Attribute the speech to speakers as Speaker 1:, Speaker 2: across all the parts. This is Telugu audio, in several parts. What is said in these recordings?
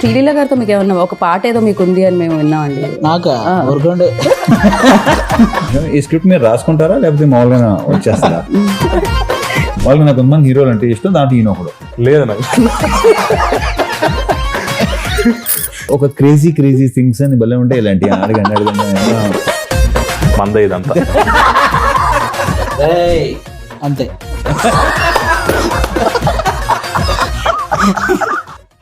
Speaker 1: శ్రీలీల గారితో మీకు ఏమన్నా ఒక పాట ఏదో మీకు ఉంది అని మేము విన్నామండి.
Speaker 2: నాకా? ఊరుకోండి.
Speaker 3: ఈ స్క్రిప్ట్ మీరు రాసుకుంటారా? లేకపోతే మామూలుగా వచ్చేస్తారా వాళ్ళకి నాకు కొంతమంది హీరోలు అంటే ఇష్టం దాంట్లో ఈయన ఒకడు.
Speaker 4: లేదు నాకు.
Speaker 3: ఒక క్రేజీ క్రేజీ థింగ్స్ అని భలే ఉంటాయి ఇలాంటి అడగండి అడగండి.
Speaker 4: మంద ఇదంతా.
Speaker 2: ఏయ్, అంతే.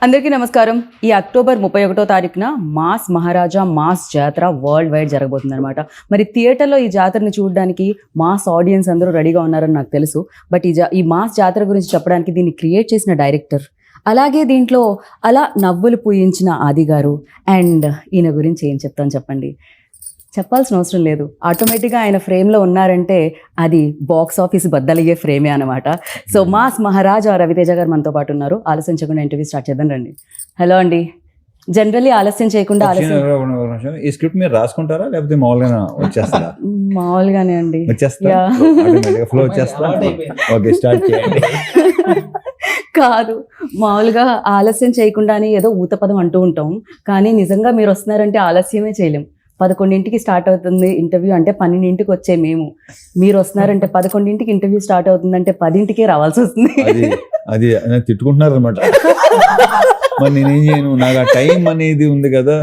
Speaker 1: అందరికీ నమస్కారం. ఈ అక్టోబర్ ముప్పై ఒకటో తారీఖున mass Maharaja mass Jathara world wide జరగబోతుంది అనమాట మరి థియేటర్లో ఈ జాతరని చూడడానికి మాస్ ఆడియన్స్ అందరూ రెడీగా ఉన్నారని నాకు తెలుసు. బట్ ఈ జా ఈ మాస్ జాతర గురించి చెప్పడానికి దీన్ని క్రియేట్ చేసిన డైరెక్టర్ అలాగే దీంట్లో అలా నవ్వులు పూయించిన ఆది గారు అండ్ ఈయన గురించి ఏం చెప్తాను చెప్పండి. చెప్పాల్సిన అవసరం లేదు. ఆటోమేటిక్గా ఆయన ఫ్రేమ్లో ఉన్నారంటే అది బాక్స్ ఆఫీస్ బద్దలయ్యే ఫ్రేమే అనమాట సో మాస్ మహారాజా రవితేజ గారు మనతో పాటు ఉన్నారు. ఆలస్యించకుండా ఇంటర్వ్యూ స్టార్ట్ చేద్దాం హలో అండి. జనరల్లీ ఆలస్యం చేయకుండా ఆలస్యం
Speaker 3: ఈ స్క్రిప్ట్ మీరు రాసుకుంటారా? లేకపోతే మామూలుగా వచ్చేస్తారా
Speaker 1: మామూలుగానే అండి.
Speaker 3: వచ్చేస్తా. ఫ్లో వచ్చేస్తా. ఓకే స్టార్ట్ చేయండి.
Speaker 1: కాదు. మామూలుగా ఆలస్యం చేయకుండానే ఏదో ఊతపదం అంటూ ఉంటాం. కానీ నిజంగా మీరు వస్తున్నారంటే ఆలస్యమే చేయలేం. పదకొండింటికి స్టార్ట్ అవుతుంది ఇంటర్వ్యూ అంటే పన్నెండింటికి వచ్చే మేము. మీరు వస్తున్నారంటే పదకొండింటికి ఇంటర్వ్యూ స్టార్ట్ అవుతుందంటే పదింటికే రావాల్సి వస్తుంది.
Speaker 3: అది తిట్టుకుంటున్నారు అనమాట మరి నేనేం చేయను? నాకు ఆ టైం అనేది ఉంది కదా.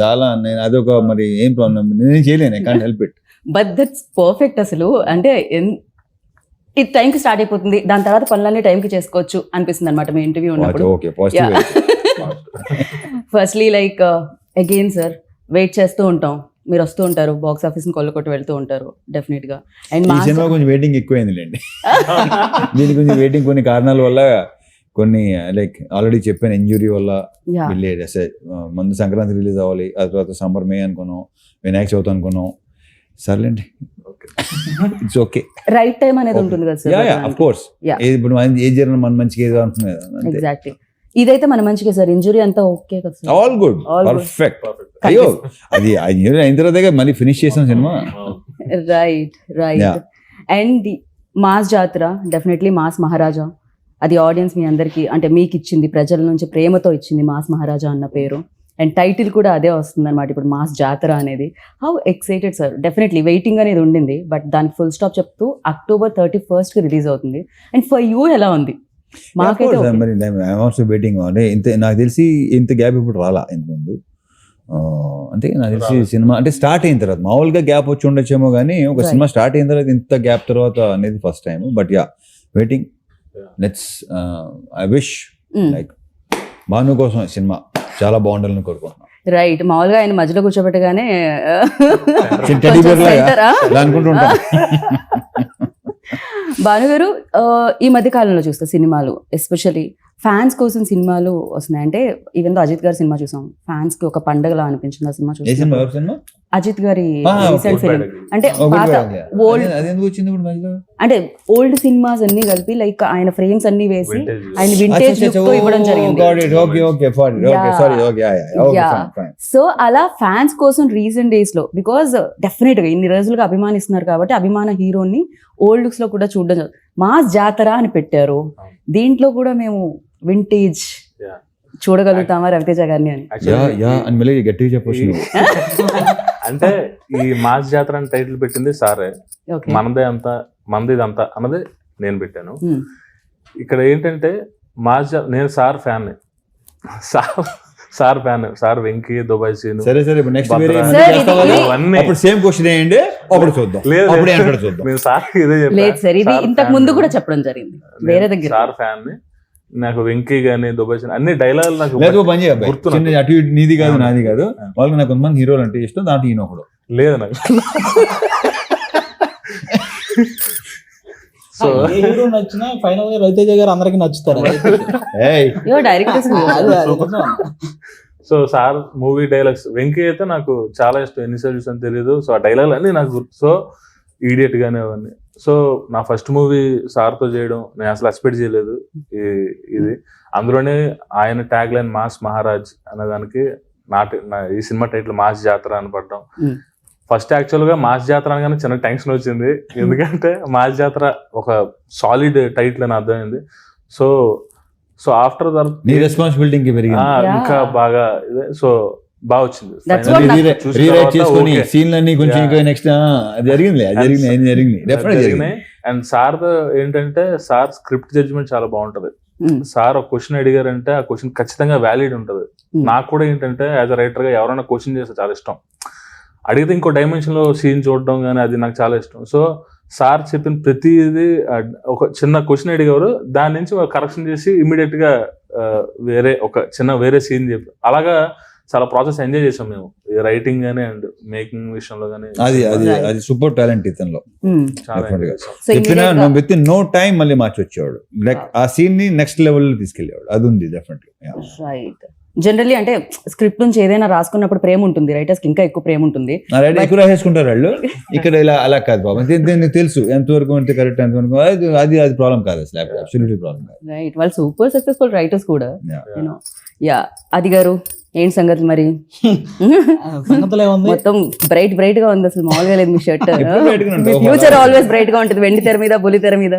Speaker 3: చాలా నేను అదొక మరి ఏం ప్రాబ్లం నేనేం చేయలేను can't help it
Speaker 1: but that's perfect అసలు. అంటే ఇది టైంకి స్టార్ట్ అయిపోతుంది. దాని తర్వాత పనులన్నీ టైంకి చేసుకోవచ్చు అనిపిస్తుంది అనమాట మీ ఇంటర్వ్యూ ఉన్నప్పుడు. Firstly like again sir wait చేస్తూ ఉంటాం. మీరు వస్తూ ఉంటారు. బాక్స్ ఆఫీస్ని కొల్లకొట్టి వెళ్తూ ఉంటారు. డెఫినెట్గా అండ్
Speaker 3: ఈ సినిమా కొంచెం వెయిటింగ్ ఎక్కువైందిలేండి. దీనికి కొంచెం వెయిటింగ్ కొన్ని కారణాల వల్ల కొన్ని లైక్ ఆల్రెడీ చెప్పాను ఇంజురీ వల్ల వెళ్ళేది ముందు సంక్రాంతి రిలీజ్ అవ్వాలి. ఆ తర్వాత సమ్మర్ మే అనుకున్నాం. వినాయక చవితి అనుకున్నాం. సర్లేండి. ఇట్స్ ఓకే
Speaker 1: రైట్ టైం అనేది ఉంటుంది కదా
Speaker 3: yeah yeah of
Speaker 1: sir
Speaker 3: course
Speaker 1: Yeah.
Speaker 3: ఇప్పుడు మన ఏ జరిగిన మన మంచిగా ఏదో అంటున్నాయి
Speaker 1: ఎగ్జాక్ట్లీ ఇదైతే మన మంచిగా సార్. ఇంజురీ అంతా ఓకే కదా sir.
Speaker 3: All good
Speaker 1: All good.
Speaker 3: Perfect అయ్యో అది ఆ ఇంజనీర్ అయిన తర్వాత మళ్ళీ ఫినిష్ చేసాం cinema.
Speaker 1: Right right. And mass Jathara definitely mass Maharaja. అది ఆడియన్స్ మీ అందరికి అంటే మీకు ఇచ్చింది ప్రజల నుంచి ప్రేమతో ఇచ్చింది మాస్ మహారాజా అన్న పేరు. అండ్ టైటిల్ కూడా అదే వస్తుంది అనమాట ఇప్పుడు మాస్ జాతర అనేది. How excited sir definitely waiting అనేది ఉండింది బట్ దానికి ఫుల్ స్టాప్ చెప్తూ అక్టోబర్ థర్టీ ఫస్ట్కి రిలీజ్ అవుతుంది. అండ్ ఫర్ యూ ఎలా ఉంది? మాకైతే okay.
Speaker 3: మరి ఆల్సో వెయిటింగ్ అంటే ఇంత నాకు తెలిసి ఇంత గ్యాప్ ఇప్పుడు రాలా ఇంత ముందు ఆ, అంటే నాకు తెలిసి సినిమా అంటే స్టార్ట్ అయిన తర్వాత మామూలుగా గ్యాప్ వచ్చి ఉండొచ్చేమో కానీ ఒక. సినిమా స్టార్ట్ అయిన తర్వాత ఇంత గ్యాప్ తర్వాత అనేది first time but yeah waiting let's I wish. Like Bhanu కోసం సినిమా చాలా బాగుండాలని కోరుకుంటున్నాను
Speaker 1: రైట్ మామూలుగా ఆయన మధ్యలో కూర్చోబెట్టగానే
Speaker 3: చిన్న
Speaker 1: భానుగారు ఈ మధ్య కాలంలో చూస్తా సినిమాలు ఎస్పెషల్లీ ఫ్యాన్స్ కోసం సినిమాలు వస్తున్నాయి. అంటే ఈవెన్ అజిత్ గారి సినిమా చూసాం. ఫ్యాన్స్కి ఒక పండగలా అనిపించింది ఆ సినిమా చూసి అజిత్ గారి రీసెంట్ ఫిలిం అంటే పాత. ఓల్డ్ అంటే ఓల్డ్ సినిమాస్ అన్ని కలిపి లైక్ ఆయన ఫ్రేమ్స్ అన్ని వేసి
Speaker 4: Vintage.
Speaker 1: ఆయన వింటేజ్ లుక్ ఇవ్వడం జరిగింది. సో అలా ఫ్యాన్స్ కోసం రీసెంట్ డేస్లో బికాజ్ డెఫినెట్గా ఇన్ని రోజులుగా అభిమానిస్తున్నారు కాబట్టి అభిమాన హీరోని ఓల్డ్ లుక్స్లో కూడా చూడడం జరుగుతుంది. మాస్ జాతర అని పెట్టారు. దీంట్లో కూడా మేము వింటేజ్. చూడగలుగుతామా రవితేజ గారిని అని?
Speaker 3: యా
Speaker 4: Actually,
Speaker 3: యా అని మళ్ళీ గట్టిగా చెప్పొచ్చు
Speaker 4: అంటే ఈ మాస్ జాతర అని టైటిల్ పెట్టింది సారే.
Speaker 1: ఓకే.
Speaker 4: మనదే అంత మనది ఇదంతా అన్నది నేను పెట్టాను. ఇక్కడ ఏంటంటే మాస్ నేను sir fan sir sir fan sir Venky Dubai scene
Speaker 3: సరే సరే నెక్స్ట్. వేరే అప్పుడు సేమ్ క్వశ్చన్ వేయండి అప్పుడు చూద్దాం.
Speaker 4: లేదు,
Speaker 3: అప్పుడు చూద్దాం.
Speaker 4: నేను సార్ ఇదే.
Speaker 1: లేదు సార్ ఇది ఇంతకు ముందు. కూడా చెప్పడం జరిగింది. వేరే దగ్గర.
Speaker 4: సార్ ఫ్యాన్ని నాకు వెంకీ గానీ దుబాయ్ అన్ని డైలాగులు నాకు
Speaker 3: లేదు పని.
Speaker 4: గుర్తు
Speaker 3: అటు ఇటు నీది కాదు నాది కాదు. వాళ్ళకి నాకు కొంతమంది హీరోలు అంటే ఇష్టం దాంట్లో ఈయన ఒకడు.
Speaker 4: లేదు నాకు. సో
Speaker 2: ఏ హీరో నచ్చినా ఫైనల్గా రవితేజ గారు అందరికి నచ్చుతారు.
Speaker 4: So sir movie dialogues Venky అయితే నాకు చాలా ఇష్టం. ఎన్నిసార్లు చూసాను తెలియదు సో ఆ డైలాగ్ అన్ని నాకు గుర్తు సో ఈడియట్ గానే అవన్నీ. సో నా ఫస్ట్ మూవీ సార్తో చేయడం నేను అసలు ఎక్స్పెక్ట్ చేయలేదు ఈ- ఇది. అందులోనే ఆయన ట్యాగ్ లైన్ మాస్ మహారాజ్ అనే దానికి నా ఈ సినిమా టైటిల్ మాస్ జాతర అని పడ్డం. ఫస్ట్ యాక్చువల్గా మాస్ జాతర అనగానే చిన్న టెన్షన్ వచ్చింది. ఎందుకంటే మాస్ జాతర ఒక సాలిడ్ టైటిల్ అని అర్థమైంది. సో సో ఆఫ్టర్
Speaker 3: నీ రెస్పాన్సిబిలిటీ ఇంక
Speaker 4: బాగా ఇదే. సో బాగా వచ్చింది.
Speaker 3: రీరైట్ చేసుకొని. సీన్లన్నీ కొంచెం. ఇంకా నెక్స్ట్ జరిగింది జరిగింది జరిగింది? డెఫినెట్ జరిగింది.
Speaker 4: జరిగినాయి అండ్ సార్ ఏంటంటే సార్ స్క్రిప్ట్ జడ్జ్మెంట్ చాలా బాగుంటది.
Speaker 1: Mm.
Speaker 4: సార్ ఒక క్వశ్చన్ అడిగారంటే ఆ క్వశ్చన్ ఖచ్చితంగా వ్యాలిడ్ ఉంటది.
Speaker 1: Mm.
Speaker 4: నాకు కూడా ఏంటంటే యాజ్ అ రైటర్గా ఎవరైనా క్వశ్చన్ చేస్తే చాలా ఇష్టం. అడిగితే ఇంకో డైమెన్షన్లో సీన్ చూడడం కానీ అది నాకు చాలా ఇష్టం. సో సార్ చెప్పిన ప్రతిదీ ఒక చిన్న క్వశ్చన్ అడిగారు దాని నుంచి కరెక్షన్ చేసి ఇమీడియట్గా వేరే ఒక చిన్న వేరే సీన్ చెప్పి అలాగా చాలా ప్రాసెస్ ఎంజాయ్ చేసాం మేము. రైటింగ్ గానీ అండ్ మేకింగ్ విషయంలో కానీ
Speaker 3: అది అది. అది సూపర్ టాలెంట్ ఇతనిలో.
Speaker 1: Hmm.
Speaker 3: చెప్పిన విత్ ఇన్ నో టైం మళ్ళీ మార్చి వచ్చేవాడు లైక్ ఆ సీన్ని నెక్స్ట్ లెవెల్ తీసుకెళ్ళేవాడు. అది ఉంది డెఫినెట్లీ
Speaker 1: రైట్ జనరల్లీ అంటే స్క్రిప్ట్ నుంచి ఏదైనా రాసుకున్నప్పుడు ప్రేమ ఉంటుంది. రైటర్స్కి ఇంకా ఎక్కువ ప్రేమ ఉంటుంది.
Speaker 3: ఎక్కువ రాసేసుకుంటారు వాళ్ళు. ఇక్కడ ఇలా అలా కాదు బాబు. దీ- దీనికి తెలుసు. ఎంతవరకు అంటే కరెక్ట్ ఎంతవరకు అది అది అది ప్రాబ్లం కాదు అసలు. అబ్సల్యూట్లీ ప్రాబ్లం కాదు.
Speaker 1: రైట్ వాళ్ళు సూపర్ సక్సెస్ఫుల్ రైటర్స్ కూడా. యా అది గారు ఏంటి సంగతి మరి?
Speaker 2: సంగతులు ఏముంది?
Speaker 1: మొత్తం బ్రైట్ బ్రైట్గా ఉంది అసలు మామూలుగా లేదు మీ షర్ట్. ఫ్యూచర్ ఆల్వేస్ బ్రైట్గా ఉంటుంది వెండి తెర మీద బులి తెర మీద.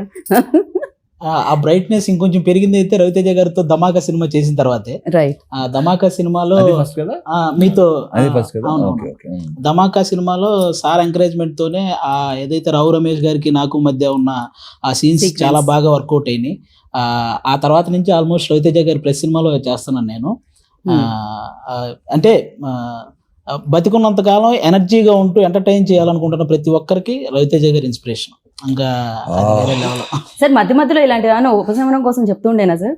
Speaker 2: ఆ- ఆ బ్రైట్నెస్ ఇంకొంచెం పెరిగింది అయితే రవితేజ గారితో ధమాకా సినిమా చేసిన తర్వాతే.
Speaker 1: రైట్
Speaker 2: ఆ ధమాకా సినిమాలో
Speaker 3: అది ఫస్ట్ కదా?
Speaker 2: ఆ, మీతో.
Speaker 3: ఓకే
Speaker 2: ధమాకా సినిమాలో సార్ ఎంకరేజ్మెంట్ తోనే ఆ ఏదైతే రావు రమేష్ గారికి నాకు మధ్య ఉన్న ఆ సీన్స్. చాలా బాగా వర్కౌట్ అయినాయి. ఆ, ఆ తర్వాత నుంచి ఆల్మోస్ట్ రవితేజ గారి ప్రెస్ సినిమాలో చేస్తున్నాను నేను. అంటే బతికున్నంత కాలం ఎనర్జీగా ఉంటూ ఎంటర్టైన్ చేయాలనుకుంటున్న ప్రతి ఒక్కరికి రవితేజ గారి ఇన్స్పిరేషన్. ఇంకా.
Speaker 1: సార్ మధ్య మధ్యలో ఇలాంటి ఉపశమనం కోసం చెప్తుండేనా సార్?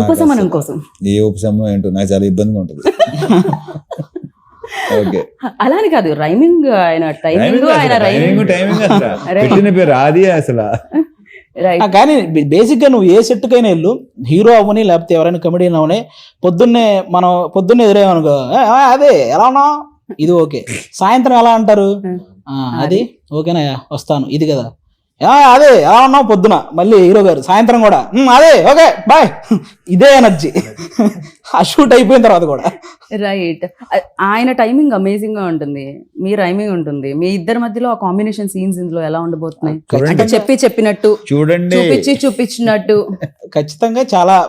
Speaker 1: ఉపశమనం కోసం.
Speaker 3: ఏ ఉపశమనం ఏంటో నాకు చాలా ఇబ్బందిగా ఉంటుంది. ఓకే.
Speaker 1: అలా అని కాదు రైమింగ్ ఆయన టైమింగ్ ఆయన
Speaker 3: టైమింగ్
Speaker 1: రైమింగ్
Speaker 3: టైమింగ్ అసలు.
Speaker 1: అరే.
Speaker 3: పెట్టిన పేరు అది అసలు.
Speaker 2: కానీ బేసిక్గా నువ్వు ఏ సెట్కైనా వెళ్ళు. హీరో అవ్వని లేకపోతే ఎవరైనా కమెడియన్ అవని పొద్దున్నే మనం పొద్దున్నే ఎదురేమనుకో "ఏ, ఆ, అదే ఎలా ఉన్నావు? ఇది ఓకే. సాయంత్రం ఎలా అంటారు? "ఆ, అది ఓకేనా వస్తాను. ఇది కదా. "ఆ, అదే ఎలా ఉన్నావు పొద్దున. మళ్ళీ హీరో గారు సాయంత్రం కూడా. "ఉమ్, అదే ఓకే బాయ్. ఇదే ఎనర్జీ. ఆ షూట్ అయిపోయిన తర్వాత కూడా.
Speaker 1: రైట్ ఆయన టైమింగ్ అమేజింగ్గా ఉంటుంది. మీ రైమింగ్ ఉంటుంది. మీ ఇద్దరి మధ్యలో ఆ కాంబినేషన్ సీన్స్ ఇందులో ఎలా ఉండబోతున్నాయి. అంటే చెప్పి చెప్పినట్టు
Speaker 3: చూడండి.
Speaker 1: చూపించి చూపించినట్టు.
Speaker 2: ఖచ్చితంగా చాలా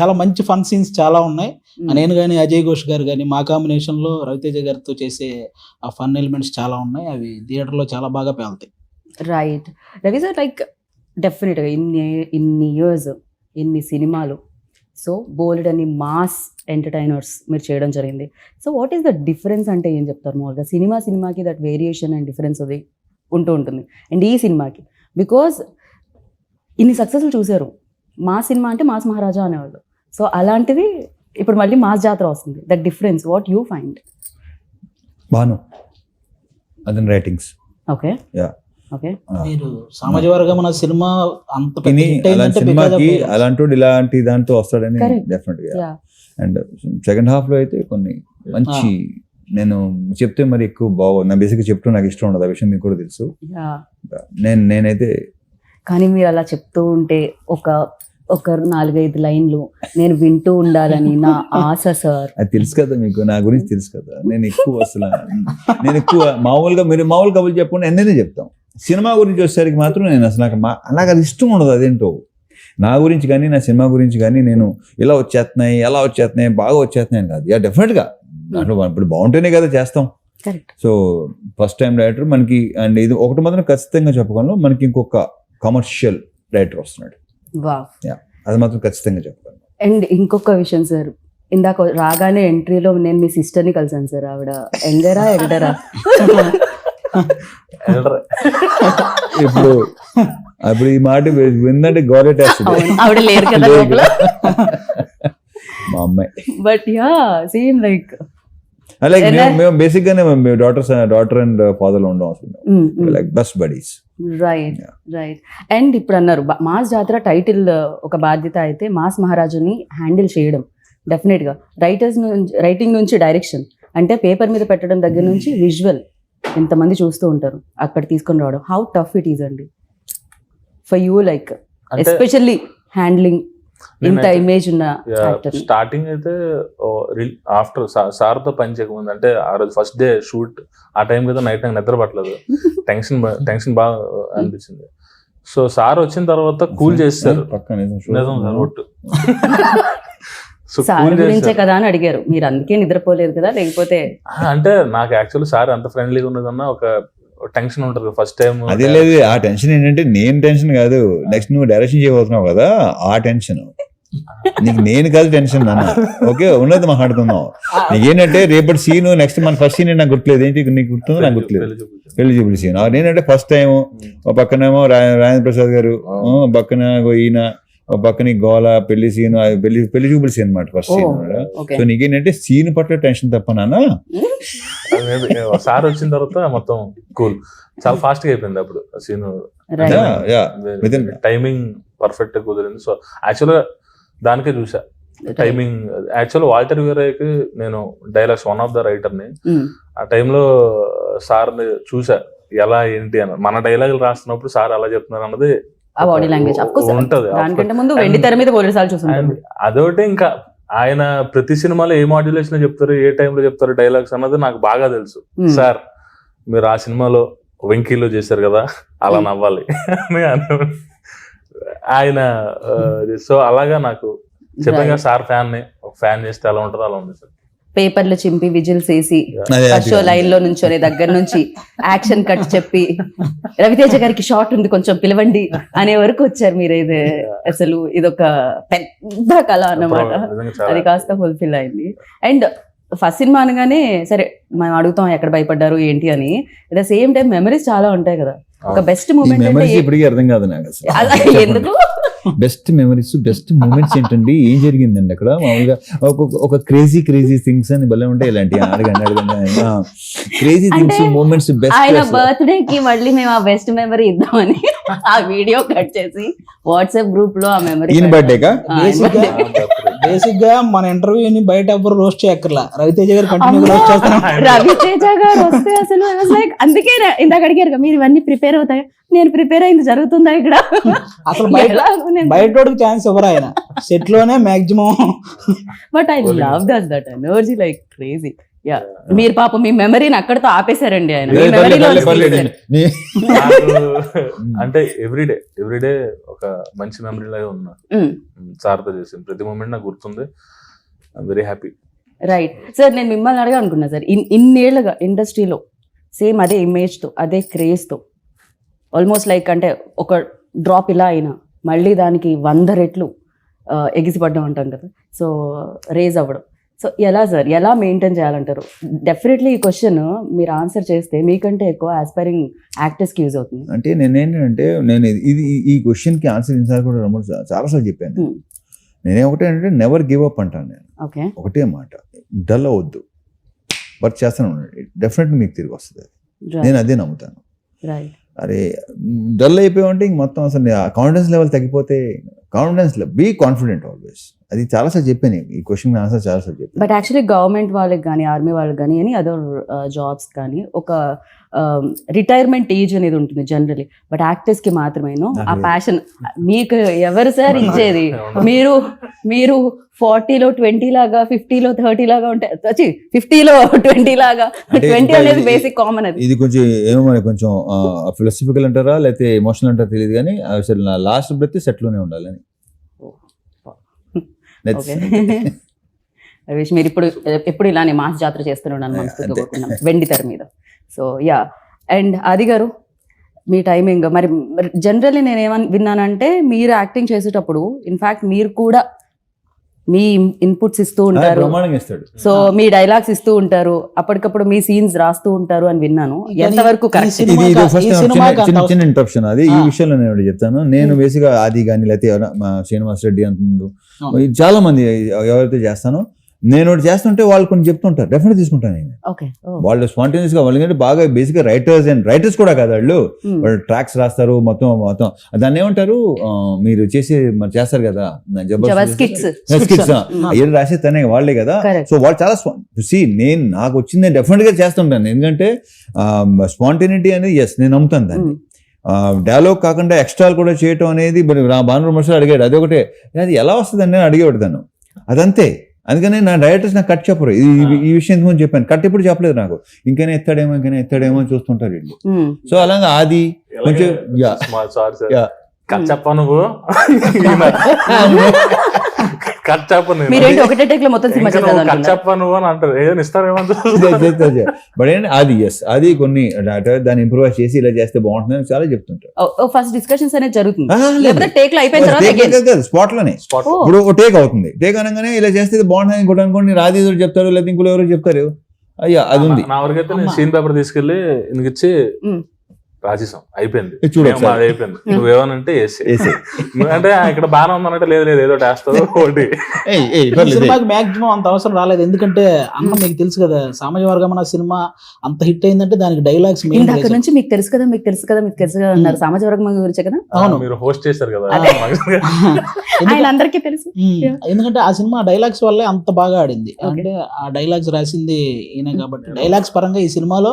Speaker 2: చాలా మంచి ఫన్ సీన్స్ చాలా ఉన్నాయి. నేను కానీ అజయ్ ఘోష్ గారు కానీ మా కాంబినేషన్లో రవితేజ గారితో చేసే ఆ ఫన్ ఎలిమెంట్స్ చాలా ఉన్నాయి. అవి థియేటర్లో చాలా బాగా పేలుతాయి.
Speaker 1: రైట్ రవి సార్ లైక్ డెఫినెట్గా ఇన్ని ఇన్ని ఇయర్స్ ఇన్ని సినిమాలు సో బోల్డ్ అని మాస్ ఎంటర్టైనర్స్ మీరు చేయడం జరిగింది. So what is the difference అంటే ఏం చెప్తారు? మామూలుగా సినిమా సినిమాకి దట్ వేరియేషన్ అండ్ డిఫరెన్స్ అది ఉంటూ ఉంటుంది. అండ్ ఈ సినిమాకి బికాజ్ ఇన్ని సక్సెస్లు చూశారు. మా సినిమా అంటే మాస్ మహారాజా అనేవాళ్ళు. సో అలాంటిది ఇప్పుడు మళ్ళీ మాస్ జాతర వస్తుంది. That difference what you find
Speaker 3: Bhanu అతని రైటింగ్స్
Speaker 1: ఓకే
Speaker 3: Yeah.
Speaker 1: ఓకే.
Speaker 2: మీరు సామాజ వర్గం అన్న సినిమా అంత
Speaker 3: సినిమాకి. అలాంటి ఇలాంటి దాంతో వస్తాడని. డెఫినెట్గా.
Speaker 1: యా
Speaker 3: అండ్ సెకండ్ హాఫ్లో అయితే కొన్ని మంచి నేను చెప్తే మరి ఎక్కువ బాగు నా బేసిక్ చెప్తూ నాకు ఇష్టం ఉండదు. ఆ విషయం మీకు కూడా తెలుసు.
Speaker 1: యా
Speaker 3: నేను నేనైతే
Speaker 1: కానీ మీరు అలా చెప్తూ ఉంటే ఒక ఒక నాలుగైదు లైన్లు నేను వింటూ ఉండాలని నా ఆశ సార్
Speaker 3: అది తెలుసు కదా మీకు. నా గురించి తెలుసు కదా. నేను ఎక్కువ అసలు నేను ఎక్కువ మామూలుగా మీరు మామూలు కబుర్లు చెప్పకుండా ఎన్నైనా చెప్తాం. సినిమా గురించి వచ్చేసరికి మాత్రం నేను అసలు నాకు మా నాకు అది ఇష్టం ఉండదు అదేంటో. నా గురించి కానీ నా సినిమా గురించి కానీ నేను ఇలా వచ్చేస్తున్నాయి ఎలా వచ్చేస్తున్నాయి బాగా వచ్చేస్తున్నాయి కాదు. యా డెఫినెట్గా దాంట్లో ఇప్పుడు బాగుంటేనే కదా చేస్తాం. సో ఫస్ట్ టైం డైరెక్టర్ మనకి అండ్ ఇది ఒకటి మాత్రం ఖచ్చితంగా చెప్పగలను మనకి ఇంకొక కమర్షియల్ డైరెక్టర్ వస్తున్నాడు. అది మాత్రం ఖచ్చితంగా చెప్పగలను
Speaker 1: అండ్ ఇంకొక విషయం సార్ ఇందాక రాగానే ఎంట్రీలో నేను మీ సిస్టర్ని కలిసాను సార్ ఆవిడ ఎంగరా ఎల్డరా
Speaker 4: Elder-
Speaker 3: ఇప్పుడు ఇప్పుడు ఈ మాట విందంటే గౌరవేస్తుంది
Speaker 1: అవును, ఆవిడ లేరు కదా లోపల.
Speaker 3: మా అమ్మాయి
Speaker 1: బట్ యా సేమ్ లైక్ ఎలా?
Speaker 3: మేము బేసిక్ గానే మేము డాటర్స్ డాటర్ అండ్ ఫాదర్లో ఉండం అసలు like best buddies
Speaker 1: right right and ఇప్పుడు అన్నారు మాస్ జాతర టైటిల్ ఒక బాధ్యత అయితే మాస్ మహారాజుని హ్యాండిల్ చేయడం. డెఫినెట్గా. రైటర్స్ నుంచి రైటింగ్ నుంచి డైరెక్షన్ అంటే పేపర్ మీద పెట్టడం దగ్గర నుంచి విజువల్ ఎంతమంది చూస్తూ ఉంటారు అక్కడ తీసుకొని రావడం. హౌ టఫ్ ఇట్ ఈజ్ అండి. For you like especially handling ఇంత ఇమేజ్ ఉన్న
Speaker 4: స్టార్టింగ్ అయితే ఆఫ్టర్ సార్తో పని చేయకముందు అంటే ఆ రోజు ఫస్ట్ డే షూట్ ఆ టైం కదా నైట్ నాకు నిద్ర పట్టలేదు. టెన్షన్ టెన్షన్ బాగా అనిపించింది. సో సార్ వచ్చిన తర్వాత కూల్ చేస్తారు.
Speaker 3: నిజం
Speaker 4: సార్ ఒట్టు.
Speaker 1: సార్ గురించే కదా అని అడిగారు. మీరు అందుకే నిద్రపోలేదు కదా? లేకపోతే
Speaker 4: అంటే నాకు యాక్చువల్లీ సార్ ఎంత ఫ్రెండ్లీగా ఉన్నదన్నా ఒక టెన్షన్ ఉంటుంది. ఫస్ట్ టైం
Speaker 3: అదే లేదు ఆ టెన్షన్ ఏంటంటే నేను టెన్షన్ కాదు. నెక్స్ట్ నువ్వు డైరెక్షన్ చేయబోతున్నావు కదా ఆ టెన్షన్ నీకు నేను కాదు టెన్షన్ నాన్న. ఓకే ఉన్నది మాట్లాడుతున్నావు నీకేంటంటే రేపటి సీన్ నెక్స్ట్ మన ఫస్ట్ సీన్ నాకు గుర్తులేదు. ఏంటి నీకు గుర్తుందో నాకు గుర్తులేదు. పెళ్ళి చూపుల సీన్ నేనంటే ఫస్ట్ టైం ఒక పక్కనేమో రా- రాజేంద్ర ప్రసాద్ గారు పక్కన ఈయన. పక్కన గోల పెళ్ళి సీన్ పెళ్ళి పెళ్ళి చూపుల సీన్ అనమాట ఫస్ట్ సీన్
Speaker 1: ఓకే.
Speaker 3: సో నీకేంటంటే సీన్ పట్ల టెన్షన్ తప్ప నాన్న.
Speaker 4: సార్ వచ్చిన తర్వాత మొత్తం కూల్. చాలా ఫాస్ట్గా అయిపోయింది అప్పుడు సీన్. టైమింగ్ పర్ఫెక్ట్గా కుదిరింది. సో యాక్చువల్గా దానికే చూసా. టైమింగ్ యాక్చువల్ వాల్టర్ వీరయ్యకి నేను డైలాగ్స్ వన్ ఆఫ్ ద రైటర్ని. ఆ టైంలో సార్ చూసా. ఎలా ఏంటి అని. మన డైలాగులు రాస్తున్నప్పుడు సార్ అలా చెప్తున్నారు అన్నది
Speaker 1: ఆ బాడీ లాంగ్వేజ్ అఫ్ కోర్స్
Speaker 4: ఉంటది
Speaker 1: దానికంటే ముందు వెండి తెర మీద పోలీసు సార్లు
Speaker 4: అండ్
Speaker 1: చూసుంటారు
Speaker 4: అదొకటి ఇంకా ఆయన ప్రతి సినిమాలో ఏ మాడ్యులేషన్ చెప్తారు ఏ టైంలో చెప్తారు డైలాగ్స్ అన్నది నాకు బాగా తెలుసు.
Speaker 1: Hmm.
Speaker 4: సార్ మీరు ఆ సినిమాలో వెంకీలో చేశారు కదా అలా నవ్వాలి. అని అన్నాడు. ఆయన సో అలాగా నాకు చెప్పాను కదా సార్ ఫ్యాన్ని ఒక ఫ్యాన్ చేస్తే అలా ఉంటుందో అలా ఉంది సార్.
Speaker 1: పేపర్లు చింపి విజిల్స్ వేసి ఫస్ట్ షో. లైన్లో నుంచొని దగ్గర నుంచి యాక్షన్ కట్ చెప్పి రవితేజ గారికి షార్ట్ ఉంది కొంచెం పిలవండి అనే వరకు వచ్చారు మీరు. ఇది అసలు ఇదొక పెద్ద కళ అన్నమాట. అది కాస్త ఫుల్ఫిల్ అయింది. అండ్ ఫస్ట్ సినిమా అనగానే సరే మనం అడుగుతాం ఎక్కడ భయపడ్డారు ఏంటి అని. At the same time memories చాలా ఉంటాయి కదా. ఒక. బెస్ట్ మూమెంట్ అంటే
Speaker 3: ఇప్పటికీ అర్థం కాదు నాకు
Speaker 1: ఎందుకు?
Speaker 3: బెస్ట్ మెమరీస్ బెస్ట్ మూమెంట్స్ ఏంటండి? ఏం జరిగిందండి అక్కడ? మామూలుగా ఒక- ఒక క్రేజీ క్రేజీ థింగ్స్ అని భలే ఉంటాయి ఇలాంటి. అడగండి అడగండి. క్రేజీ థింగ్స్ మూమెంట్స్
Speaker 1: ఆయన
Speaker 3: బెస్ట్
Speaker 1: బర్త్డే కి మళ్ళీ మేము ఆ బెస్ట్ మెమరీ ఇద్దామని ఆ వీడియో కట్ చేసి వాట్సాప్ గ్రూప్లో ఆ మెమరీ
Speaker 3: ఈయన బర్త్డేకా?
Speaker 2: Basic గా బేసిక్గా మన ఇంటర్వ్యూని బయట ఎవ్వరు రోస్ట్ చేయక్కర్లా. రవితేజ గారు కంటిన్యూ రోస్ట్ చేస్తాను
Speaker 1: రవితేజ గారు వస్తే అసలు like, అందుకే ఇందాక అడిగారు మీరు ఇవన్నీ ప్రిపేర్ అవుతాయి? నేను ప్రిపేర్ అయింది జరుగుతుందా ఇక్కడ?
Speaker 2: అసలు బయట బయట ఛాన్స్ ఇవ్వరు ఆయన? సెట్లోనే maximum
Speaker 1: but I love that that energy like crazy మీరు పాప మీ మెమరీని అక్కడతో ఆపేశారండి ఆయన.
Speaker 4: అంటే ఎవ్రీడే ఎవ్రీడే ఒక మంచి మెమరీ లాగా ఉన్నా. సార్తో చేసింది. ప్రతి మూమెంట్ నాకు గుర్తుంది వెరీ హ్యాపీ
Speaker 1: రైట్ సార్ నేను మిమ్మల్ని అడగా అనుకున్నా సార్ ఇన్ ఇన్నేళ్ళుగా ఇండస్ట్రీలో సేమ్ అదే image తో అదే craze తో ఆల్మోస్ట్ లైక్ అంటే ఒక డ్రాప్ ఇలా అయినా మళ్ళీ దానికి వంద రెట్లు ఎగిసిపడ్డం అంటాం కదా. సో రేజ్ అవ్వడం. సో ఎలా సార్? ఎలా మెయింటైన్ చేయాలంటారు? డెఫినెట్లీ ఈ క్వశ్చన్ మీరు ఆన్సర్ చేస్తే మీకంటే ఎక్కువ ఆస్పైరింగ్ యాక్టర్స్కి యూజ్ అవుతుంది.
Speaker 3: అంటే నేను ఏంటంటే నేను ఇది- ఈ క్వశ్చన్కి ఆన్సర్ ఇన్సార్ కూడా రమ్మని చాలాసార్లు చెప్పాను
Speaker 1: Hmm.
Speaker 3: నేనే ఒకటే అంటే నెవర్ గివ్ అప్ అంటాను నేను.
Speaker 1: ఓకే
Speaker 3: ఒకటే మాట డల్ అవ్వద్దు. వర్క్ చేస్తాను డెఫినెట్లీ మీకు తిరిగి వస్తుంది నేను అదే నమ్ముతాను. అరే డల్ అయిపోయామంటే ఇంక మొత్తం అసలు కాన్ఫిడెన్స్ లెవెల్ తగ్గిపోతే కాన్ఫిడెన్స్ బీ కాన్ఫిడెంట్ ఆల్వేస్ అది చాలాసార్లు చెప్పాను. ఈ క్వశ్చన్ ఆన్సర్ చాలాసార్లు చెప్పాను.
Speaker 1: బట్ యాక్చువల్లీ గవర్నమెంట్ వాళ్ళకి కానీ ఆర్మీ వాళ్ళకి కానీ ఎనీ అదర్ జాబ్స్ కానీ ఒక రిటైర్మెంట్ ఏజ్ అనేది ఉంటుంది జనరలీ బట్ యాక్టర్స్కి మాత్రమేను ఆ ప్యాషన్ మీకు ఎవరు సార్ ఇచ్చేది? మీరు మీరు ఫార్టీలో ట్వంటీ లాగా ఫిఫ్టీలో థర్టీ లాగా ఉంటాయి ఫిఫ్టీలో ట్వంటీ లాగా ట్వంటీ అనేది బేసిక్ కామన్ అది.
Speaker 3: ఇది కొంచెం ఏమో కొంచెం ఫిలాసఫికల్ అంటారా లేకపోతే ఎమోషనల్ అంటారా తెలియదు కానీ అసలు నా లాస్ట్ బ్రెత్ సెట్లోనే ఉండాలని That's-
Speaker 1: ఓకే. విష్ మీరు ఇప్పుడు ఎప్పుడు ఇలానే మాస్ జాతర చేస్తున్నాను కోరుకున్నాం. వెండి తెర మీద. సో యా అండ్ అది గారు మీ టైమింగ్ మరి జనరల్లీ నేను ఏమని విన్నానంటే మీరు యాక్టింగ్ చేసేటప్పుడు ఇన్ఫాక్ట్ మీరు కూడా మీ ఇన్పుట్స్ ఇస్తూ ఉంటారు. సో మీ డైలాగ్స్ ఇస్తూ ఉంటారు. అప్పటికప్పుడు మీ సీన్స్ రాస్తూ ఉంటారు అని విన్నాను. ఎంతవరకు
Speaker 3: చిన్న ఇంటరప్షన్ అది ఈ. విషయంలో నేను చెప్తాను. నేను బేసిక్గా ఆది కానీ లేకపోతే శ్రీనివాస్ రెడ్డి అంత ముందు. చాలా మంది ఎవరైతే చేస్తానో నేను ఒకటి చేస్తుంటే వాళ్ళు కొన్ని చెప్తుంటారు. డెఫినెట్ తీసుకుంటాను నేను. వాళ్ళు స్పాంటేనియస్గా వాళ్ళకంటే బాగా బేసిక్గా రైటర్స్ అండ్ రైటర్స్ కూడా కాదు వాళ్ళు. వాళ్ళు ట్రాక్స్ రాస్తారు మొత్తం మొత్తం. దాన్ని ఏమంటారు? మీరు చేసే మరి చేస్తారు కదా?
Speaker 1: స్కిట్స్
Speaker 3: స్కిట్స్ అయ్యే రాసే తనే వాళ్ళే కదా? సో వాళ్ళు చాలా సి నేను నాకు వచ్చింది డెఫినెట్గా చేస్తుంటాను. ఎందుకంటే స్పాంటేనిటీ అనేది ఎస్ నేను నమ్ముతాను దాన్ని. డైలాగ్ కాకుండా ఎక్స్ట్రా కూడా చేయటం అనేది భాను విమర్శలు అడిగాడు. అది ఒకటే అది ఎలా వస్తుంది అని నేను అడిగేవాడు తను. అదంతే. అందుకని నా డైరెక్టర్స్ నాకు కట్ చెప్పరు. ఈ విషయం ఇంతకుముందు చెప్పాను. కట్ ఎప్పుడు చెప్పలేదు నాకు. ఇంకనే ఎత్తాడేమో ఇంకనే ఎత్తాడేమో అని చూస్తుంటారు వీళ్ళు. సో అలాగా ఆది కొంచెం
Speaker 4: కట్ చెప్ప నువ్వు కట్ చెప్ప నేను.
Speaker 1: మీరేంటి ఒకటే టేక్లో మొత్తం సినిమా
Speaker 4: ఇంకా నువ్వు కట్
Speaker 1: చేద్దాం
Speaker 4: చెప్ప నువ్వు అని అంటారు ఏదైనా ఇస్తారేమో అని.
Speaker 3: బట్ ఏంటి అది ఎస్ అది కొన్ని దాన్ని ఇంప్రూవ్ చేసి ఇలా చేస్తే బాగుంటుంది అని చాలా చెప్తుంటారు
Speaker 1: ఫస్ట్ డిస్కషన్స్ అనేది జరుగుతుంది. లేకపోతే టేక్లో అయిపోయిన తర్వాత. స్పాట్లోనే.
Speaker 3: ఇప్పుడు ఒక టేక్ అవుతుంది టేక్ అనగానే ఇలా చేస్తే బాగుంటుంది ఇంకోటి అనుకోండి రాది ఎదురు చెప్తారు లేదా ఇంకోటి ఎవరు చెప్తారు అయ్యా అది ఉంది
Speaker 4: నా వరకైతే నేను. సీన్ పేపర్ తీసుకెళ్ళి ఇచ్చి. రాసేసాం. అయిపోయింది. అది అయిపోయింది. నువ్వేమనంటే వేసి. అంటే ఇక్కడ బాగానే ఉందనంటే లేదు లేదు ఏదో వేస్తావు ఒకటి.
Speaker 2: సినిమాకి మాక్సిమం అంత అవసరం రాలేదు. ఎందుకంటే అన్న మీకు తెలుసు కదా సామాజిక వర్గం అన్న సినిమా అంత హిట్ అయిందంటే దానికి డైలాగ్స్ మెయిన్
Speaker 1: ఇందాక నుంచి మీకు తెలుసు కదా మీకు తెలుసు కదా మీకు తెలుసు కదా అన్నారు. సామాజిక వర్గం గురించే కదా?
Speaker 2: అవును.
Speaker 4: మీరు హోస్ట్ చేశారు కదా.
Speaker 1: ఆయన అందరికీ తెలుసు.
Speaker 2: ఎందుకంటే ఆ సినిమా డైలాగ్స్ వల్లే అంత బాగా ఆడింది. అంటే ఆ డైలాగ్స్ రాసింది ఈయన కాబట్టి డైలాగ్స్ పరంగా ఈ సినిమాలో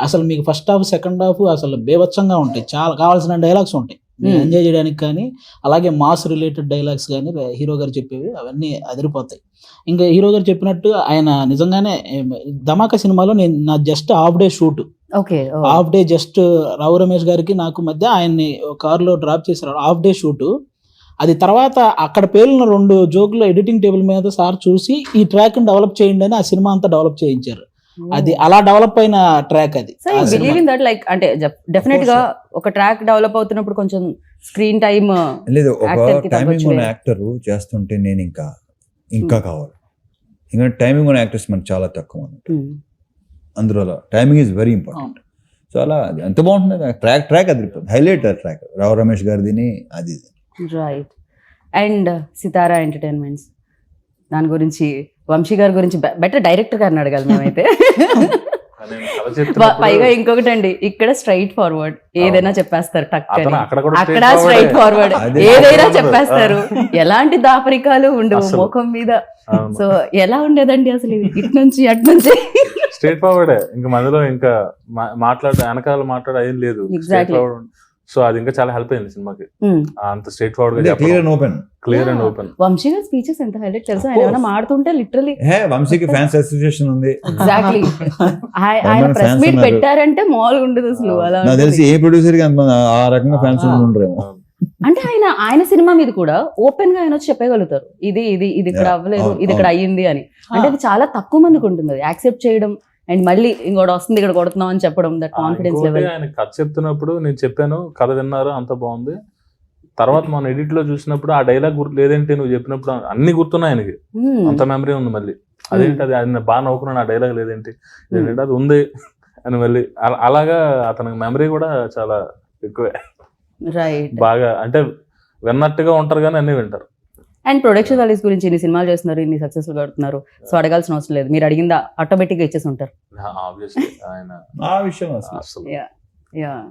Speaker 2: అసలు మీకు ఫస్ట్ హాఫ్ సెకండ్ హాఫ్ అసలు బేవచ్చంగా ఉంటాయి. చాలా కావాల్సిన డైలాగ్స్ ఉంటాయి.
Speaker 1: Hmm.
Speaker 2: ఎంజాయ్ చేయడానికి కానీ అలాగే మాస్ రిలేటెడ్ డైలాగ్స్ కానీ హీరో గారు చెప్పేవి అవన్నీ అదిరిపోతాయి. ఇంకా హీరో గారు చెప్పినట్టు ఆయన నిజంగానే ధమాకా సినిమాలో నేను నా just half day shoot
Speaker 1: okay
Speaker 2: half day just Rao Ramesh గారికి నాకు మధ్య ఆయన్ని కారులో డ్రాప్ చేశారు. హాఫ్ డే షూట్ అది తర్వాత అక్కడ పేలిన రెండు జోకులు ఎడిటింగ్ టేబుల్ మీద సార్ చూసి ఈ ట్రాక్ డెవలప్ చేయండి అని ఆ సినిమా అంతా డెవలప్ చేయించారు. అది అలా డెవలప్ అయిన ట్రాక్ అది.
Speaker 1: దట్ లైక్ అంటే డెఫినెట్గా ఒక ట్రాక్ డెవలప్ అవుతున్నప్పుడు కొంచెం స్క్రీన్ టైమ్
Speaker 3: లేదు ఒక టైమింగ్ ఉన్న. యాక్టర్ చేస్తుంటే నేను ఇంకా ఇంకా కావాలి. ఇంకా టైమింగ్ ఉన్న యాక్టర్స్ మనకు చాలా తక్కువ అన్నట్టు అందులో timing is very important so అలా అది ఎంత బాగుంటుంది ట్రాక్ ట్రాక్ అది హైలైట్ ట్రాక్. రావు రమేష్ గారిదిని అది.
Speaker 1: రైట్ అండ్ సితారా ఎంటర్టైన్మెంట్స్ దాని గురించి వంశీ గారి గురించి బెటర్ డైరెక్టర్ గారిని అడగాలి మేమైతే పైగా ఇంకొకటి అండి ఇక్కడ స్ట్రైట్ ఫార్వర్డ్ ఏదైనా చెప్పేస్తారు టక్
Speaker 4: అతను
Speaker 1: అని.
Speaker 4: అక్కడ
Speaker 1: స్ట్రైట్. ఫార్వర్డ్. ఏదైనా. చెప్పేస్తారు ఎలాంటి దాపరికాలు ఉండవు. ముఖం మీద. సో ఎలా ఉండేదండి అసలు ఇది ఇటు నుంచి అటు నుంచి
Speaker 4: స్ట్రేట్ ఫార్వర్డే ఇంకా మధ్యలో ఇంకా మాట్లాడే వెనకాల మాట్లాడే ఏం లేదు సో అది ఇంకా చాలా హెల్ప్ అయింది సినిమాకి.
Speaker 1: Hmm.
Speaker 4: అంత స్ట్రేట్ ఫార్వర్డ్
Speaker 3: అంటే
Speaker 4: గా
Speaker 3: clear and open
Speaker 4: clear and. Open
Speaker 1: Vamsi గారి స్పీచెస్ ఎంత హైలైట్ తెలుసా? ఆయన. ఏమైనా మాడుతుంటే లిటరలీ
Speaker 3: హే వంశీకి ఫ్యాన్స్ అసోసియేషన్ ఉంది.
Speaker 1: ఎగ్జాక్ట్లీ ఆయన ప్రెస్ మీట్. పెట్టారంటే మామూలుగా ఉండదు అసలు అలా
Speaker 3: నాకు. తెలిసి ఏ ప్రొడ్యూసర్కి అంత ఆ రకంగా ఫ్యాన్స్. ఉండరేమో
Speaker 1: అంటే ఆయన ఆయన సినిమా మీద కూడా ఓపెన్గా ఆయన వచ్చి చెప్పగలుగుతారు. ఇది ఇది ఇది ఇక్కడ. అవ్వలేదు ఇది ఇక్కడ అయ్యింది అని. అంటే అది చాలా తక్కువ మందికి ఉంటుంది. అది యాక్సెప్ట్ చేయడం అండ్ మళ్ళీ ఇంకోటి వస్తుంది ఇక్కడ కొడుతున్నాం అని చెప్పడం దట్ కాన్ఫిడెన్స్ లెవెల్
Speaker 4: ఆయన కథ చెప్తున్నప్పుడు నేను చెప్పాను కథ విన్నారు? అంత బాగుంది. తర్వాత మనం ఎడిట్లో చూసినప్పుడు ఆ డైలాగ్ గుర్తు లేదేంటి నువ్వు చెప్పినప్పుడు అన్ని గుర్తున్నాయి ఆయనకి. అంత మెమరీ ఉంది మళ్ళీ. అదేంటి అది? ఆయన బాగా నవ్వుకున్నాను ఆ డైలాగ్ లేదేంటి. ఏంటంటే అది ఉంది అని మళ్ళీ. అలా- అలాగా అతనికి మెమరీ కూడా చాలా ఎక్కువే.
Speaker 1: రైట్
Speaker 4: బాగా అంటే విన్నట్టుగా ఉంటారు కానీ అన్ని వింటారు.
Speaker 1: అండ్ ప్రొడక్షన్ వాల్యూస్ గురించి ఇన్ని సినిమాలు చేస్తున్నారు ఇన్ని సక్సెస్ఫుల్ కడుతున్నారు సో అడగాల్సిన అవసరం లేదు. మీరు అడిగిందా ఆటోమేటిక్గా ఇచ్చేసి ఉంటారు.
Speaker 3: ఆ విషయం అసలు.
Speaker 1: యా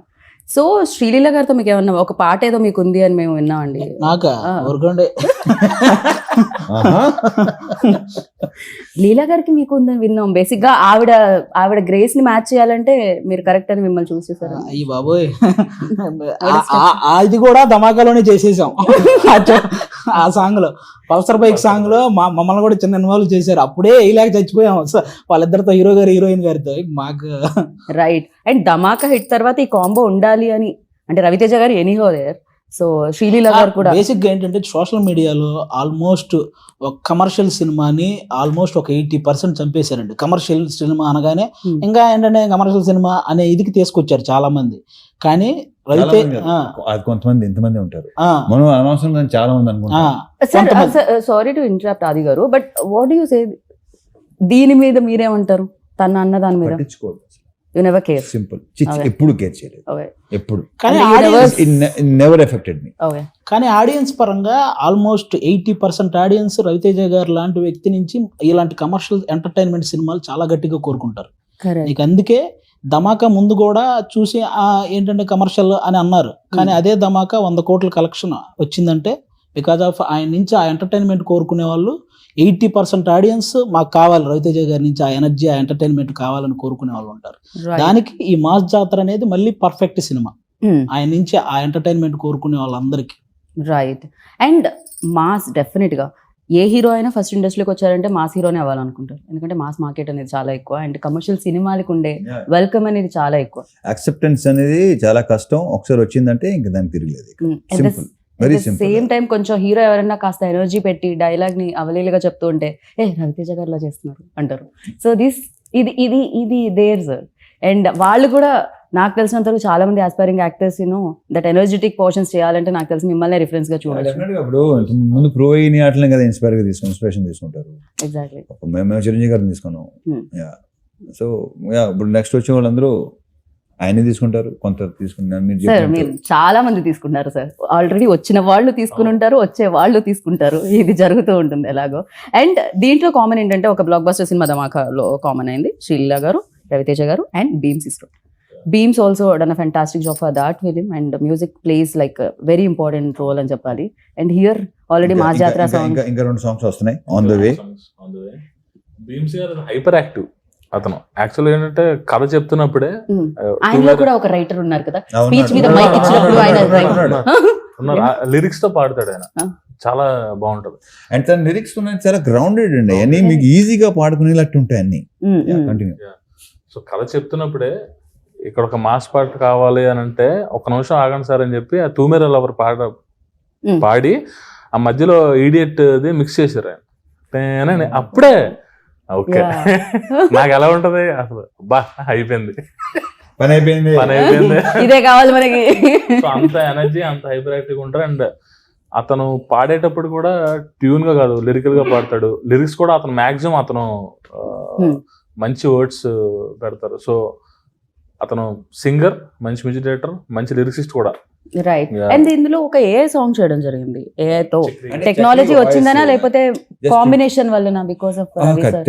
Speaker 1: సో శ్రీలీల గారితో మీకు ఏమన్నా ఒక పాట ఏదో మీకు ఉంది అని మేము విన్నామండి.
Speaker 2: నాక. ఊరుకోండి.
Speaker 1: లీలా గారికి మీకు ఉందని విన్నాం. బేసిక్గా ఆవిడ ఆవిడ గ్రేస్ని మ్యాచ్ చేయాలంటే మీరు కరెక్ట్ అని మిమ్మల్ని చూస్ చేశారు
Speaker 2: అయ్యి బాబోయ్. అది కూడా ధమాకాలోనే చేసేసాం. ఆ సాంగ్లో. పల్సర్ బైక్ సాంగ్లో మా మమ్మల్ని కూడా చిన్న ఇన్వాల్వ్ చేశారు. అప్పుడే వేయలేక చచ్చిపోయాం. వాళ్ళిద్దరితో హీరో గారు హీరోయిన్ గారితో. మాకు
Speaker 1: రైట్ అండ్ ధమాకా హిట్ తర్వాత ఈ కాంబో ఉండాలి అని. అంటే రవితేజ గారు ఎనీహో దేర్. సో శ్రీలీల గారు కూడా.
Speaker 2: బేసిక్గా ఏంటంటే సోషల్ మీడియాలో ఆల్మోస్ట్ ఒక కమర్షియల్ సినిమాని ఆల్మోస్ట్ ఒక ఎయిటీ పర్సెంట్ చంపేశారండి. కమర్షియల్ సినిమా అనగానే
Speaker 1: Hmm.
Speaker 2: ఇంకా ఏంటంటే కమర్షియల్ సినిమా అనే ఇదికి తీసుకొచ్చారు చాలా మంది కానీ
Speaker 3: అది కొంతమంది ఎంతమంది ఉంటారు. మనం అనవసరం చాలా మంది అనుకుంటాం
Speaker 1: సారీ టు ఇంటరప్ట్ ఆది గారు బట్ వాట్ యూ సే దీని మీద మీరేమంటారు? తన అన్న దాని మీద.
Speaker 3: పట్టించుకోదు
Speaker 1: యు నెవర్ కేర్
Speaker 3: సింపుల్. ఎప్పుడు కేర్ చేయలేదు.
Speaker 1: ఓకే
Speaker 3: ఎప్పుడు.
Speaker 2: కానీ
Speaker 3: నెవర్ ఎఫెక్టెడ్ మీ
Speaker 1: ఓకే
Speaker 2: కానీ ఆడియన్స్ పరంగా almost eighty percent audience Ravi Teja గారు లాంటి వ్యక్తి నుంచి ఇలాంటి కమర్షియల్ ఎంటర్టైన్మెంట్ సినిమాలు చాలా గట్టిగా కోరుకుంటారు.
Speaker 1: కరెక్ట్
Speaker 2: నీకు అందుకే ధమాకా ముందు కూడా చూసి ఆ ఏంటంటే కమర్షియల్ అని అన్నారు. కానీ అదే ధమాకా వంద కోట్ల కలెక్షన్ వచ్చిందంటే బికాజ్ ఆఫ్ ఆయన నుంచి ఆ ఎంటర్టైన్మెంట్ కోరుకునే వాళ్ళు ఎయిటీ పర్సెంట్ ఆడియన్స్ మాకు కావాలి రవితేజ గారి నుంచి ఆ ఎనర్జీ ఆ ఎంటర్టైన్మెంట్ కావాలని కోరుకునే వాళ్ళు ఉంటారు. దానికి ఈ మాస్ జాతర అనేది మళ్ళీ పర్ఫెక్ట్ సినిమా. ఆయన నుంచి ఆ ఎంటర్టైన్మెంట్ కోరుకునే వాళ్ళందరికీ.
Speaker 1: రైట్ అండ్ మాస్ డెఫినెట్గా ఏ హీరో అయినా ఫస్ట్ ఇండస్ట్రీకి వచ్చారంటే మాస్ హీరోనే అవ్వాలనుకుంటారు. ఎందుకంటే మాస్ మార్కెట్ అనేది చాలా ఎక్కువ. అండ్ కమర్షియల్ సినిమాలకు ఉండే వెల్కమ్ అనేది చాలా ఎక్కువ.
Speaker 3: యాక్సెప్టెన్స్ అనేది చాలా కష్టం. ఒకసారి వచ్చిందంటే ఇంకా దానికి తిరగలేదు సింపుల్ వెరీ
Speaker 1: సేమ్ టైం కొంచెం హీరో ఎవరైనా కాస్త ఎనర్జీ పెట్టి డైలాగ్ని అవలీలుగా చెప్తూ ఉంటే ఏ రవితేజ గారిలా చేస్తున్నారు అంటారు. సో దిస్ ఇది ఇది ఇది దేర్ సార్ అండ్ వాళ్ళు కూడా నాకు తెలిసినంత వరకు చాలా మంది aspiring actors that energetic portions చేయాలంటే నాకు తెలిసి మిమ్మల్ని
Speaker 3: రిఫరెన్స్గా ఇప్పుడు ముందు ప్రో అయిన కదా ఇన్స్పైర్గా తీసుకుని ఇన్స్పిరేషన్ తీసుకుంటారు.
Speaker 1: ఎగ్జాక్ట్లీ
Speaker 3: మేము చిరంజీవి గారిని తీసుకున్నాం.
Speaker 1: Hmm.
Speaker 3: యా సో యా ఇప్పుడు నెక్స్ట్ వచ్చే వాళ్ళందరూ ఆయనే తీసుకుంటారు కొంత తీసుకున్నారు మీరు
Speaker 1: సార్
Speaker 3: చెప్పినట్టు.
Speaker 1: మీరు చాలా మంది తీసుకుంటారు సార్. ఆల్రెడీ వచ్చిన వాళ్ళు తీసుకుని ఉంటారు వచ్చే వాళ్ళు తీసుకుంటారు. ఇది జరుగుతూ ఉంటుంది ఎలాగో. అండ్ దీంట్లో కామన్ ఏంటంటే ఒక బ్లాక్ బస్టర్ సినిమా ధమాకాలో కామన్ అయింది. శ్రీలీల గారు రవితేజ గారు and Bheems ఇస్టర్ Bheems also done a fantastic job for that film and music plays like very important role అని చెప్పాలి. అండ్ హియర్ ఆల్రెడీ మా జాతర
Speaker 3: ఇంకా-
Speaker 1: సాంగ్
Speaker 3: ఇంకా ఇంకా రెండు సాంగ్స్ వస్తున్నాయి. ఆన్ ద వే
Speaker 4: భీమ్స్ గారు హైపర్ యాక్టివ్ అతను. యాక్చువల్ ఏంటంటే కథ చెప్తున్నప్పుడే
Speaker 1: ఆయనలో కూడా ఒక రైటర్ ఉన్నారు కదా. Speech మీద mic ఇచ్చినప్పుడు ఆయన.
Speaker 4: లిరిక్స్ తో పాడతాడు ఆయన. చాలా బాగుంటది.
Speaker 3: అండ్ తన లిరిక్స్ ఉన్నాయి చాలా గ్రౌండెడ్ అండి. అన్ని మీకు ఈజీగా పాడుకునేటట్టు ఉంటాయి అన్ని. కంటిన్యూ
Speaker 4: సో కథ చెప్తున్నప్పుడే ఇక్కడ ఒక మాస్ పాట కావాలి అని అంటే ఒక నిమిషం ఆగండి సార్ అని చెప్పి ఆ తూమెర లవర్ పాట
Speaker 1: Hmm.
Speaker 4: పాడి ఆ మధ్యలో ఈడియట్ మిక్స్ చేశారు ఆయన. అప్పుడే ఓకే. నాకు ఎలా ఉంటది? అసలు బా అయిపోయింది.
Speaker 3: పని అయిపోయింది.
Speaker 4: పని అయిపోయింది.
Speaker 1: ఇదే కావాలి మనకి.
Speaker 4: సో అంత ఎనర్జీ అంత హైపర్ యాక్టివ్ ఉంటారు. అండ్ అతను పాడేటప్పుడు కూడా ట్యూన్గా కాదు లిరికల్గా పాడతాడు. లిరిక్స్ కూడా అతను మాక్సిమం అతను. మంచి వర్డ్స్ పెడతారు. సో అతను సింగర్ మంచి మ్యూజిక్ డైరెక్టర్ మంచి లిరిక్సిస్ట్ కూడా.
Speaker 1: రైట్. అండ్ ఇందులో ఒక ఏ సాంగ్ చేయడం జరిగింది. ఏతో
Speaker 3: అంటే
Speaker 1: టెక్నాలజీ వచ్చిందనా లేకపోతే కాంబినేషన్ వల్లనా బికాస్ ఆఫ్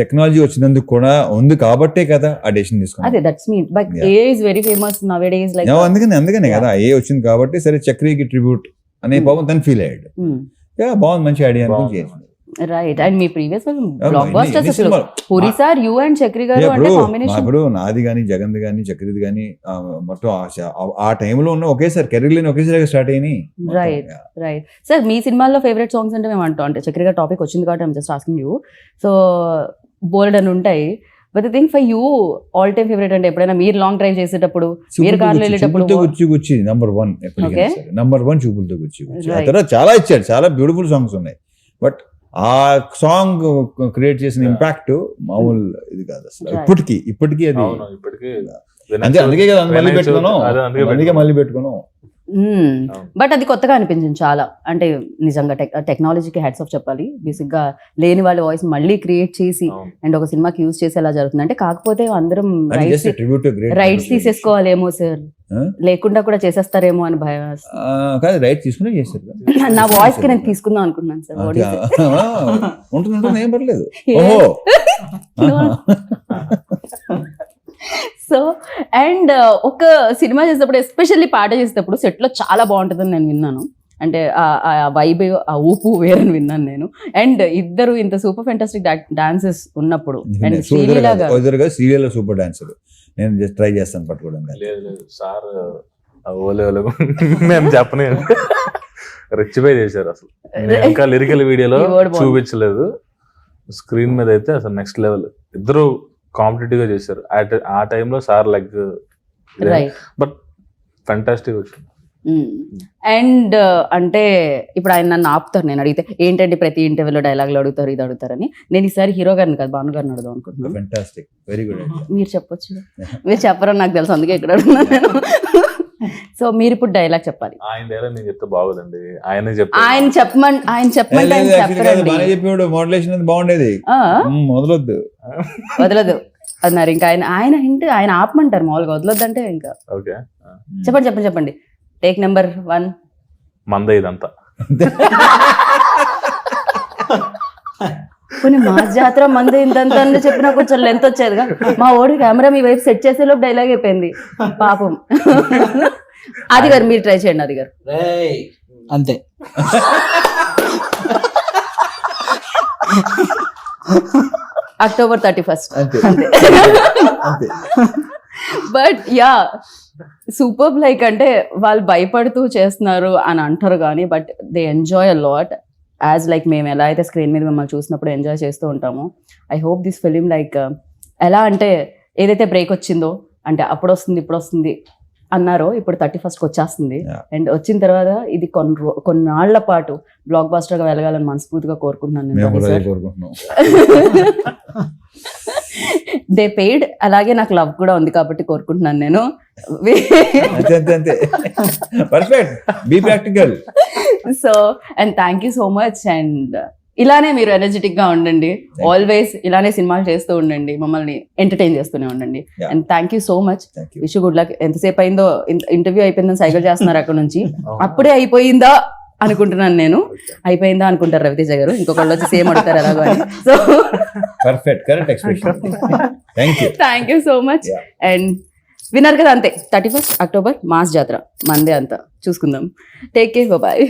Speaker 3: టెక్నాలజీ వచ్చినందుకు కూడా ఉంది కాబట్టే కదా ఆ డెసిషన్ తీసుకున్నాం.
Speaker 1: అదే that's me but. A is very famous nowadays like
Speaker 3: yeah, అందుకనే అందుకనే. కదా. ఏ వచ్చింది కాబట్టి సరే చక్రికి ట్రిబ్యూట్ అనే
Speaker 1: Hmm.
Speaker 3: పాపం తను ఫీల్ అయ్యాడు. యా బాగుంది మంచి ఐడియా అనుకుని. చేసింది.
Speaker 1: రైట్ అండ్ మీ ప్రీవియస్ బ్లాక్
Speaker 3: ఎన్ని-
Speaker 1: బస్టర్స్
Speaker 3: ఎన్ని
Speaker 1: అసలు
Speaker 3: సినిమాలు?
Speaker 1: Puri sir you and Chakri గారు అంటే కాంబినేషన్
Speaker 3: ఇప్పుడు నాది కానీ జగన్ది కానీ చక్రిది కానీ మొత్తం ఆ టైంలో ఉన్న ఒకేసారి కెరీర్ లేని ఒకేసారి స్టార్ట్ అయినాయి
Speaker 1: Right.
Speaker 3: yeah.
Speaker 1: రైట్ సార్ మీ సినిమాల్లో ఫేవరెట్ సాంగ్స్ అంటే మేము అంటాం అంటే చక్రి గారు టాపిక్ వచ్చింది కాబట్టి I'm just asking you so bold అని ఉంటాయి but think for you all time favourite అంటే ఎప్పుడైనా మీరు లాంగ్ డ్రైవ్ చేసేటప్పుడు మీరు కార్లో వెళ్ళేటప్పుడు
Speaker 3: గుచ్చి గుచ్చి నంబర్ వన్. నంబర్ వన్ చూపులతో గుచ్చి గుచ్చి ఆ
Speaker 1: Right.
Speaker 3: తర్వాత చాలా ఇచ్చాడు చాలా బ్యూటిఫుల్ సాంగ్స్ ఉన్నాయి బట్ ఆ సాంగ్ క్రియేట్ చేసిన. ఇంపాక్ట్ మామూలు ఇది కాదు అసలు. ఇప్పటికి ఇప్పటికీ అది
Speaker 4: అవును ఇప్పటికీ
Speaker 3: అంతే అందుకే కదా మళ్ళీ పెట్టుకున్నాం
Speaker 4: అందుకే
Speaker 3: మళ్ళీ పెట్టుకున్నాం.
Speaker 1: బట్ అది కొత్తగా అనిపించింది చాలా. అంటే నిజంగా టెక్ టెక్నాలజీకి హెడ్స్ ఆఫ్ చెప్పాలి. బేసిక్గా లేని వాళ్ళ వాయిస్ మళ్ళీ క్రియేట్ చేసి. అండ్ ఒక సినిమాకి యూజ్ చేసి ఎలా జరుగుతుంది? అంటే కాకపోతే అందరం రైట్స్ తీసేసుకోవాలేమో సార్? లేకుండా కూడా చేసేస్తారేమో అని భయం.
Speaker 3: కాదు రైట్ తీసుకునే చేస్తారు.
Speaker 1: నా వాయిస్కి నేను తీసుకుందాం అనుకున్నాను సార్
Speaker 3: ఉంటుంది ఉంటుంది ఏం పర్లేదు.
Speaker 1: సో అండ్ ఒక సినిమా చేసేటప్పుడు ఎస్పెషల్లీ పాట చేసేటప్పుడు set లో చాలా బాగుంటుందని నేను విన్నాను. అంటే ఆ వైబ్ ఆ ఊపు వేరని విన్నాను నేను. అండ్ ఇద్దరు ఇంత సూపర్ ఫెంటాస్టిక్ డాన్సెస్ ఉన్నప్పుడు
Speaker 3: సీరియల్ సూపర్ డాన్సర్. నేను జస్ట్ ట్రై చేస్తాను పట్టుకోవడం
Speaker 4: సార్ ఆ ఓలే ఓలే మేము చెప్పనే. రెచ్చిపోయి చేశారు అసలు. ఇంకా లిరికల్ వీడియోలో. చూపించలేదు. స్క్రీన్ మీద అయితే అసలు నెక్స్ట్ లెవెల్ ఇద్దరు కాంపిటేటివ్గా చేశారు. ఆ టైంలో sir like
Speaker 1: right
Speaker 4: but fantastic వచ్చింది
Speaker 1: అండ్ అంటే ఇప్పుడు ఆయన నన్ను ఆపుతారు నేను అడిగితే ఏంటంటే ప్రతి ఇంటర్వ్యూలో డైలాగులు అడుగుతారు ఇది అడుగుతారని. నేను ఈసారి హీరో గారిని కాదు భాను గారిని అడుగుదాం అనుకుంటున్నాను.
Speaker 3: ఫెంటాస్టిక్ వెరీ గుడ్ ఐడియా
Speaker 1: మీరు చెప్పొచ్చు. మీరు చెప్పరని నాకు తెలుసు అందుకే ఇక్కడ అడుగుతున్నాను నేను. సో మీరు ఇప్పుడు డైలాగ్ చెప్పాలి.
Speaker 4: ఆయన డైలాగ్ నేను చెప్తే బాగోదండి. ఆయనే
Speaker 1: ఆయన చెప్పమని ఆయన చెప్పమంటే ఆయన చెప్పరండి
Speaker 3: బాగా చెప్పేవాడు. మోడలేషన్ అది బాగుండేది. మొదలొద్దు
Speaker 1: వదలదు అన్నారు. ఇంకా ఆయన ఆయన ఇంటి ఆయన ఆపమంటారు మామూలుగా. వదలొద్దు అంటే ఇంకా.
Speaker 4: ఓకే.
Speaker 1: చెప్పండి చెప్పండి చెప్పండి. టేక్ నెంబర్ వన్
Speaker 4: మంద ఇదంతా.
Speaker 1: కొన్ని మాస్ జాతర మంది ఇంతంత అని చెప్పినా కొంచెం లెంత్ వచ్చేదిగా. మా ఓడి కెమెరా మీ వైపు సెట్ చేసే లోపు డైలాగ్ అయిపోయింది. పాపం. అది గారు మీరు ట్రై చేయండి అది గారు
Speaker 2: అంతే.
Speaker 1: October thirty first.
Speaker 3: అంతే.
Speaker 1: అంతే.
Speaker 3: అంతే.
Speaker 1: బట్ యా సూపర్ లైక్ అంటే వాళ్ళు భయపడుతూ చేస్తున్నారు అని అంటారు కానీ but they enjoy a lot as like మేము ఎలా అయితే స్క్రీన్ మీద మిమ్మల్ని చూసినప్పుడు ఎంజాయ్ చేస్తూ ఉంటామో I hope this film like ఎలా అంటే ఏదైతే బ్రేక్ వచ్చిందో అంటే అప్పుడు వస్తుంది ఇప్పుడు వస్తుంది అన్నారో ఇప్పుడు థర్టీ ఫస్ట్కి వచ్చేస్తుంది. అండ్ వచ్చిన తర్వాత ఇది కొన్ని కొన్నాళ్ళ పాటు బ్లాక్ బాస్టర్గా వెళ్ళగాలని మనస్ఫూర్తిగా కోరుకుంటున్నాను దే పెయిడ్ అలాగే నాకు లవ్ కూడా ఉంది కాబట్టి కోరుకుంటున్నాను నేను. So and thank you so much and ఇలానే మీరు ఎనర్జెటిక్గా ఉండండి. ఆల్వేస్ ఇలానే సినిమాలు చేస్తూ ఉండండి. మమ్మల్ని ఎంటర్టైన్ చేస్తూనే ఉండండి. And thank you so much wish good luck ఎంతసేపు అయిందో ఇంటర్వ్యూ అయిపోయిందని సైకిల్ చేస్తున్నారు అక్కడ నుంచి. అప్పుడే అయిపోయిందా అనుకుంటున్నాను నేను. అయిపోయిందా అనుకుంటారు రవితేజ గారు. ఇంకొకళ్ళు వచ్చి సేమ్ అడుగుతారు ఎలాగో అని. So
Speaker 3: perfect correct expression thank you
Speaker 1: so much. And విన్నారు కదా అంతే. థర్టీ ఫస్ట్ అక్టోబర్ మాస్ జాతర మందే అంతా. చూసుకుందాం. Take care bye